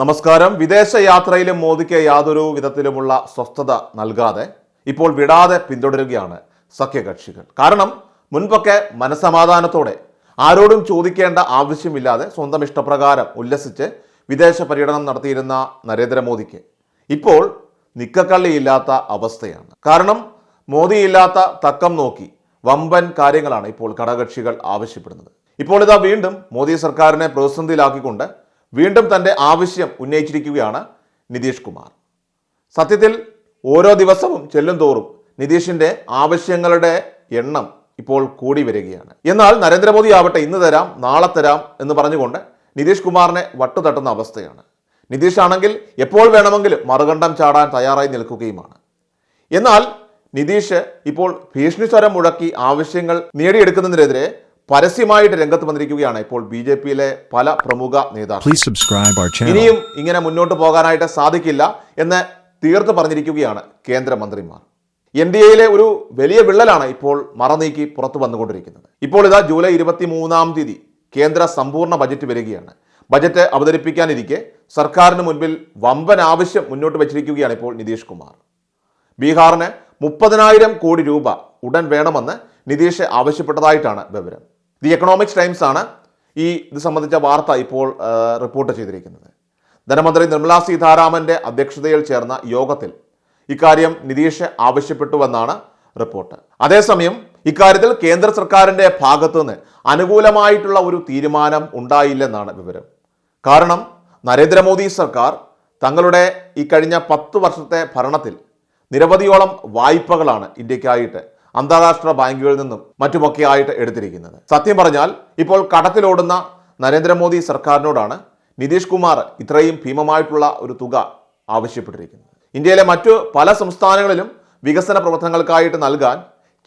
നമസ്കാരം. വിദേശ യാത്രയിലും മോദിക്ക് യാതൊരു വിധത്തിലുമുള്ള സ്വസ്ഥത നൽകാതെ ഇപ്പോൾ വിടാതെ പിന്തുടരുകയാണ് സഖ്യകക്ഷികൾ. കാരണം മുൻപൊക്കെ മനസമാധാനത്തോടെ ആരോടും ചോദിക്കേണ്ട ആവശ്യമില്ലാതെ സ്വന്തം ഇഷ്ടപ്രകാരം ഉല്ലസിച്ച് വിദേശ പര്യടനം നടത്തിയിരുന്ന നരേന്ദ്രമോദിക്ക് ഇപ്പോൾ നിക്കക്കള്ളിയില്ലാത്ത അവസ്ഥയാണ്. കാരണം മോദിയില്ലാത്ത തക്കം നോക്കി വമ്പൻ കാര്യങ്ങളാണ് ഇപ്പോൾ ഘടകകക്ഷികൾ ആവശ്യപ്പെടുന്നത്. ഇപ്പോൾ ഇതാ വീണ്ടും മോദി സർക്കാരിനെ പ്രതിസന്ധിയിലാക്കിക്കൊണ്ട് വീണ്ടും തന്റെ ആവശ്യം ഉന്നയിച്ചിരിക്കുകയാണ് നിതീഷ് കുമാർ. സത്യത്തിൽ ഓരോ ദിവസവും ചെല്ലും തോറും നിതീഷിന്റെ ആവശ്യങ്ങളുടെ എണ്ണം ഇപ്പോൾ കൂടി വരികയാണ്. എന്നാൽ നരേന്ദ്രമോദി ആവട്ടെ ഇന്ന് തരാം നാളെ തരാം എന്ന് പറഞ്ഞുകൊണ്ട് നിതീഷ് കുമാറിനെ വട്ടുതട്ടുന്ന അവസ്ഥയാണ്. നിതീഷ് ആണെങ്കിൽ എപ്പോൾ വേണമെങ്കിലും മറുകണ്ഠം ചാടാൻ തയ്യാറായി നിൽക്കുകയുമാണ്. എന്നാൽ നിതീഷ് ഇപ്പോൾ ഭീഷണി സ്വരം മുഴക്കി ആവശ്യങ്ങൾ നേടിയെടുക്കുന്നതിനെതിരെ പരസ്യമായിട്ട് രംഗത്ത് വന്നിരിക്കുകയാണ് ഇപ്പോൾ ബി ജെ പിയിലെ പല പ്രമുഖ നേതാക്കൾ. ഇനിയും ഇങ്ങനെ മുന്നോട്ട് പോകാനായിട്ട് സാധിക്കില്ല എന്ന് തീർത്ത് പറഞ്ഞിരിക്കുകയാണ് കേന്ദ്രമന്ത്രിമാർ. എൻ ഡി എയിലെ ഒരു വലിയ വിള്ളലാണ് ഇപ്പോൾ മറനീക്കി പുറത്തു വന്നുകൊണ്ടിരിക്കുന്നത്. ഇപ്പോൾ ഇതാ ജൂലൈ ഇരുപത്തി മൂന്നാം തീയതി കേന്ദ്ര സമ്പൂർണ ബജറ്റ് വരികയാണ്. ബജറ്റ് അവതരിപ്പിക്കാനിരിക്കെ സർക്കാരിന് മുൻപിൽ വമ്പൻ ആവശ്യം മുന്നോട്ട് വച്ചിരിക്കുകയാണ് ഇപ്പോൾ നിതീഷ് കുമാർ. ബീഹാറിന് മുപ്പതിനായിരം കോടി രൂപ ഉടൻ വേണമെന്ന് നിതീഷ് ആവശ്യപ്പെട്ടതായിട്ടാണ് വിവരം. ദി എക്കണോമിക്സ് ടൈംസ് ആണ് ഈ ഇത് സംബന്ധിച്ച വാർത്ത ഇപ്പോൾ റിപ്പോർട്ട് ചെയ്തിരിക്കുന്നത്. ധനമന്ത്രി നിർമ്മലാ സീതാരാമന്റെ അധ്യക്ഷതയിൽ ചേർന്ന യോഗത്തിൽ ഇക്കാര്യം നിതീഷ് ആവശ്യപ്പെട്ടുവെന്നാണ് റിപ്പോർട്ട്. അതേസമയം ഇക്കാര്യത്തിൽ കേന്ദ്ര സർക്കാരിന്റെ ഭാഗത്തുനിന്ന് അനുകൂലമായിട്ടുള്ള ഒരു തീരുമാനം ഉണ്ടായില്ലെന്നാണ് വിവരം. കാരണം നരേന്ദ്രമോദി സർക്കാർ തങ്ങളുടെ ഈ കഴിഞ്ഞ പത്ത് വർഷത്തെ ഭരണത്തിൽ നിരവധിയോളം വായ്പകളാണ് ഇന്ത്യക്കായിട്ട് അന്താരാഷ്ട്ര ബാങ്കുകളിൽ നിന്നും മറ്റുമൊക്കെ ആയിട്ട് എടുത്തിരിക്കുന്നത്. സത്യം പറഞ്ഞാൽ ഇപ്പോൾ കടത്തിലോടുന്ന നരേന്ദ്രമോദി സർക്കാരിനോടാണ് നിതീഷ് കുമാർ ഇത്രയും ഭീമമായിട്ടുള്ള ഒരു തുക ആവശ്യപ്പെട്ടിരിക്കുന്നത്. ഇന്ത്യയിലെ മറ്റു പല സംസ്ഥാനങ്ങളിലും വികസന പ്രവർത്തനങ്ങൾക്കായിട്ട് നൽകാൻ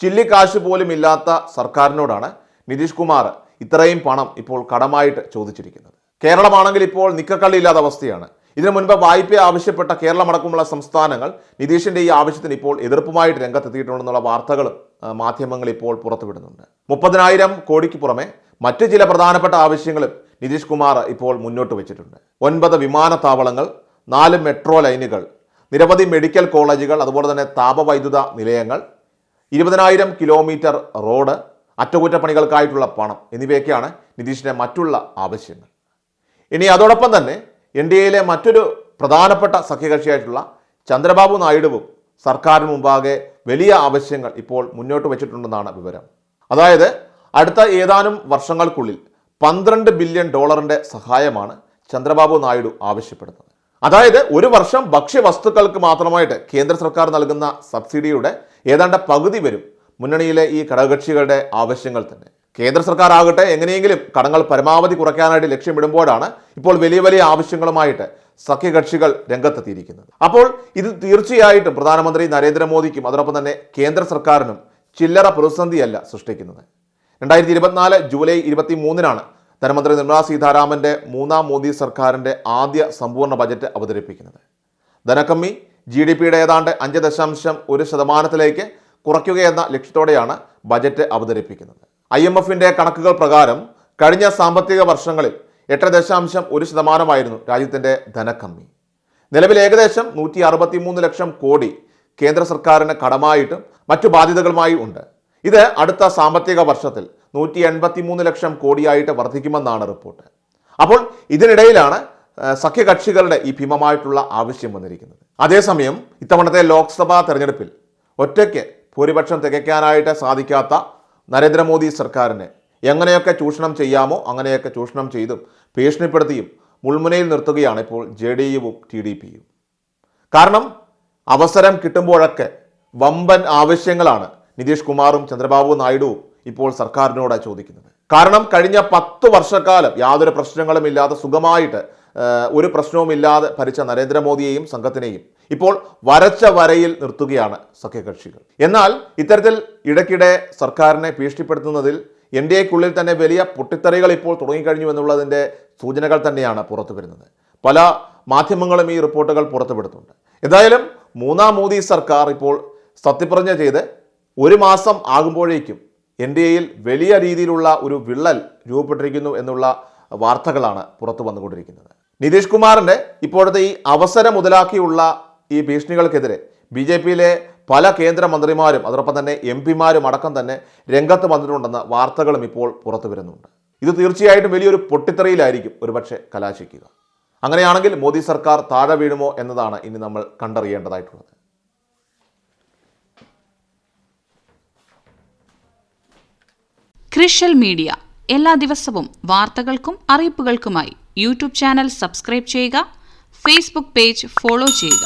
ചില്ലിക്കാശ് പോലും ഇല്ലാത്ത സർക്കാരിനോടാണ് നിതീഷ് കുമാർ ഇത്രയും പണം ഇപ്പോൾ കടമായിട്ട് ചോദിച്ചിരിക്കുന്നത്. കേരളമാണെങ്കിൽ ഇപ്പോൾ നിക്കക്കള്ളിയില്ലാത്ത അവസ്ഥയാണ്. ഇതിനു മുൻപ് വായ്പ ആവശ്യപ്പെട്ട കേരളമടക്കമുള്ള സംസ്ഥാനങ്ങൾ നിതീഷിന്റെ ഈ ആവശ്യത്തിന് ഇപ്പോൾ എതിർപ്പുമായിട്ട് രംഗത്തെത്തിയിട്ടുണ്ടെന്നുള്ള വാർത്തകളും മാധ്യമങ്ങൾ ഇപ്പോൾ പുറത്തുവിടുന്നുണ്ട്. മുപ്പതിനായിരം കോടിക്ക് പുറമെ മറ്റു ചില പ്രധാനപ്പെട്ട ആവശ്യങ്ങളും നിതീഷ് കുമാർ ഇപ്പോൾ മുന്നോട്ട് വെച്ചിട്ടുണ്ട്. ഒൻപത് വിമാനത്താവളങ്ങൾ നാല് മെട്രോ ലൈനുകൾ നിരവധി മെഡിക്കൽ കോളേജുകൾ അതുപോലെ തന്നെ താപവൈദ്യുത നിലയങ്ങൾ ഇരുപതിനായിരം കിലോമീറ്റർ റോഡ് അറ്റകുറ്റപ്പണികൾക്കായിട്ടുള്ള പണം എന്നിവയൊക്കെയാണ് നിതീഷിന്റെ മറ്റുള്ള ആവശ്യങ്ങൾ. ഇനി അതോടൊപ്പം തന്നെ എൻ ഡി എയിലെ മറ്റൊരു പ്രധാനപ്പെട്ട സഖ്യകക്ഷിയായിട്ടുള്ള ചന്ദ്രബാബു നായിഡുവും സർക്കാരിന് മുമ്പാകെ വലിയ ആവശ്യങ്ങൾ ഇപ്പോൾ മുന്നോട്ട് വെച്ചിട്ടുണ്ടെന്നാണ് വിവരം. അതായത് അടുത്ത ഏതാനും വർഷങ്ങൾക്കുള്ളിൽ പന്ത്രണ്ട് ബില്യൺ ഡോളറിന്റെ സഹായമാണ് ചന്ദ്രബാബു നായിഡു ആവശ്യപ്പെടുന്നത്. അതായത് ഒരു വർഷം ഭക്ഷ്യവസ്തുക്കൾക്ക് മാത്രമായിട്ട് കേന്ദ്ര സർക്കാർ നൽകുന്ന സബ്സിഡിയുടെ ഏതാണ്ട് പകുതി വരും മുന്നണിയിലെ ഈ ഘടകകക്ഷികളുടെ ആവശ്യങ്ങൾ തന്നെ. കേന്ദ്ര സർക്കാർ ആകട്ടെ എങ്ങനെയെങ്കിലും കടങ്ങൾ പരമാവധി കുറയ്ക്കാനായിട്ട് ലക്ഷ്യമിടുമ്പോഴാണ് ഇപ്പോൾ വലിയ വലിയ ആവശ്യങ്ങളുമായിട്ട് സഖ്യകക്ഷികൾ രംഗത്തെത്തിയിരിക്കുന്നത്. അപ്പോൾ ഇത് തീർച്ചയായിട്ടും പ്രധാനമന്ത്രി നരേന്ദ്രമോദിക്കും അതോടൊപ്പം തന്നെ കേന്ദ്ര സർക്കാരിനും ചില്ലറ പ്രതിസന്ധിയല്ല സൃഷ്ടിക്കുന്നത്. രണ്ടായിരത്തി ഇരുപത്തിനാല് ജൂലൈ ഇരുപത്തി മൂന്നിനാണ് ധനമന്ത്രി നിർമ്മലാ സീതാരാമന്റെ മൂന്നാം മോദി സർക്കാരിന്റെ ആദ്യ സമ്പൂർണ ബജറ്റ് അവതരിപ്പിക്കുന്നത്. ധനക്കമ്മി ജി ഡി പിയുടെ ഏതാണ്ട് അഞ്ച് ദശാംശം ഒരു ശതമാനത്തിലേക്ക് കുറയ്ക്കുകയെന്ന ലക്ഷ്യത്തോടെയാണ് ബജറ്റ് അവതരിപ്പിക്കുന്നത്. ഐ എം എഫിന്റെ കണക്കുകൾ പ്രകാരം കഴിഞ്ഞ സാമ്പത്തിക വർഷങ്ങളിൽ എട്ട് ദശാംശം ഒരു ശതമാനമായിരുന്നു രാജ്യത്തിന്റെ ധനക്കമ്മി. നിലവിൽ ഏകദേശം നൂറ്റി അറുപത്തി മൂന്ന് ലക്ഷം കോടി കേന്ദ്ര സർക്കാരിന് കടമായിട്ടും മറ്റു ബാധ്യതകളുമായി ഉണ്ട്. ഇത് അടുത്ത സാമ്പത്തിക വർഷത്തിൽ നൂറ്റി എൺപത്തി മൂന്ന് ലക്ഷം കോടിയായിട്ട് വർദ്ധിക്കുമെന്നാണ് റിപ്പോർട്ട്. അപ്പോൾ ഇതിനിടയിലാണ് സഖ്യകക്ഷികളുടെ ഈ ഭീമമായിട്ടുള്ള ആവശ്യം വന്നിരിക്കുന്നത്. അതേസമയം ഇത്തവണത്തെ ലോക്സഭാ തെരഞ്ഞെടുപ്പിൽ ഒറ്റയ്ക്ക് ഭൂരിപക്ഷം തികയ്ക്കാനായിട്ട് സാധിക്കാത്ത നരേന്ദ്രമോദി സർക്കാരിനെ എങ്ങനെയൊക്കെ ചൂഷണം ചെയ്യാമോ അങ്ങനെയൊക്കെ ചൂഷണം ചെയ്തും ഭീഷണിപ്പെടുത്തിയും മുൾമുനയിൽ നിർത്തുകയാണ് ഇപ്പോൾ ജെ ഡി യുവും ടി ഡി പിയും കാരണം അവസരം കിട്ടുമ്പോഴൊക്കെ വമ്പൻ ആവശ്യങ്ങളാണ് നിതീഷ് കുമാറും ചന്ദ്രബാബു നായിഡുവും ഇപ്പോൾ സർക്കാരിനോട് ചോദിക്കുന്നത്. കാരണം കഴിഞ്ഞ പത്ത് വർഷക്കാലം യാതൊരു പ്രശ്നങ്ങളും ഇല്ലാതെ സുഖമായിട്ട് ഒരു പ്രശ്നവുമില്ലാതെ ഭരിച്ച നരേന്ദ്രമോദിയെയും സംഘത്തിനെയും ഇപ്പോൾ വരച്ച വരയിൽ നിർത്തുകയാണ് സഖ്യകക്ഷികൾ. എന്നാൽ ഇത്തരത്തിൽ ഇടയ്ക്കിടെ സർക്കാരിനെ ഭീഷണിപ്പെടുത്തുന്നതിൽ എൻ ഡി എക്കുള്ളിൽ തന്നെ വലിയ പൊട്ടിത്തെറികൾ ഇപ്പോൾ തുടങ്ങിക്കഴിഞ്ഞു എന്നുള്ളതിന്റെ സൂചനകൾ തന്നെയാണ് പുറത്തു വരുന്നത്. പല മാധ്യമങ്ങളും ഈ റിപ്പോർട്ടുകൾ പുറത്തുവിടുന്നുണ്ട്. എന്തായാലും മൂന്നാം മോദി സർക്കാർ ഇപ്പോൾ സത്യപ്രതിജ്ഞ ചെയ്ത് ഒരു മാസം ആകുമ്പോഴേക്കും എൻ ഡി എയിൽ വലിയ രീതിയിലുള്ള ഒരു വിള്ളൽ രൂപപ്പെട്ടിരിക്കുന്നു എന്നുള്ള വാർത്തകളാണ് പുറത്തു വന്നുകൊണ്ടിരിക്കുന്നത്. നിതീഷ് കുമാറിന്റെ ഇപ്പോഴത്തെ ഈ അവസരം മുതലാക്കിയുള്ള ഈ ഭീഷണികൾക്കെതിരെ ബി ജെ പിയിലെ പല കേന്ദ്രമന്ത്രിമാരും അതോടൊപ്പം തന്നെ എം പിമാരും അടക്കം തന്നെ രംഗത്ത് വന്നിട്ടുണ്ടെന്ന വാർത്തകളും ഇപ്പോൾ പുറത്തു വരുന്നുണ്ട്. ഇത് തീർച്ചയായിട്ടും വലിയൊരു പൊട്ടിത്തെറിയിലായിരിക്കും ഒരുപക്ഷെ കലാശിക്കുക. അങ്ങനെയാണെങ്കിൽ മോദി സർക്കാർ താഴെ വീഴുമോ എന്നതാണ് ഇനി നമ്മൾ കണ്ടറിയേണ്ടതായിട്ടുള്ളത്. ക്രിഷ്യൽ മീഡിയ എല്ലാ ദിവസവും വാർത്തകൾക്കും അറിയിപ്പുകൾക്കുമായി യൂട്യൂബ് ചാനൽ സബ്സ്ക്രൈബ് ചെയ്യുക ഫേസ്ബുക്ക് പേജ് ഫോളോ ചെയ്യുക.